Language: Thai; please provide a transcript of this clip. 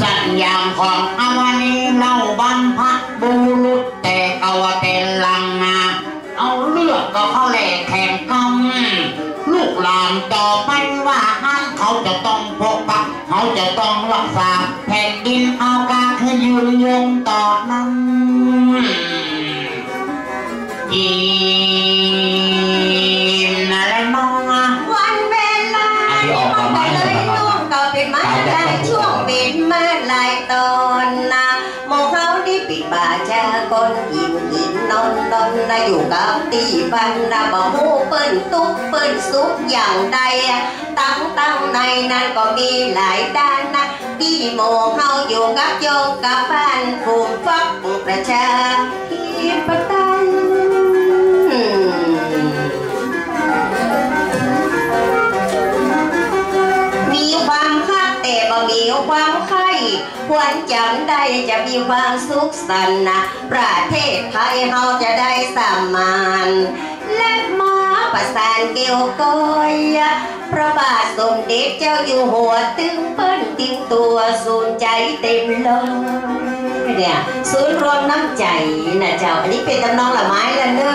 สัญญาณของอวานีเล่าบรรพบุรุษแต่เอาเป็นลังนาเอาเลือดก็เขาแหลกแข่งกันลูกหลานต่อไปว่าห้ามเขาจะต้องปกปักเขาจะต้องรักษาแผ่นดินเอาการให้ยืนยงต่อนั้นยิ้มนะและน้องอะวันเวลาอันนี้ออกมาไหมไปเลยน้อง ก็เป็นมาได้ช่วงเป็นมาหลายตอนนะโมเขาที่ปิดบาจาคนกินกินนอนนอนนะอยู่กับตีฟันนะบ่หูเปิ้นตุกเปิ้นสุกอย่างใดอะตั้งตั้งในนั้นก็มีหลายด้านนะที่โมเขาอยู่กับโยกกับบ้านภูมิฟักประชา มีความไข้ควรจำได้จะมีความสุขสันต์นะประเทศไทยเฮาจะได้สามานและมาประสานเกี่ยวก้อยพระบาทสมเด็จเจ้าอยู่หัวตึงเปิ้นติงตัวสูนใจเต็มลยเนี่ยศูนย์รวมน้ำใจนะเจ้า อันนี้เป็นตำนองละไม้ละเนื้อ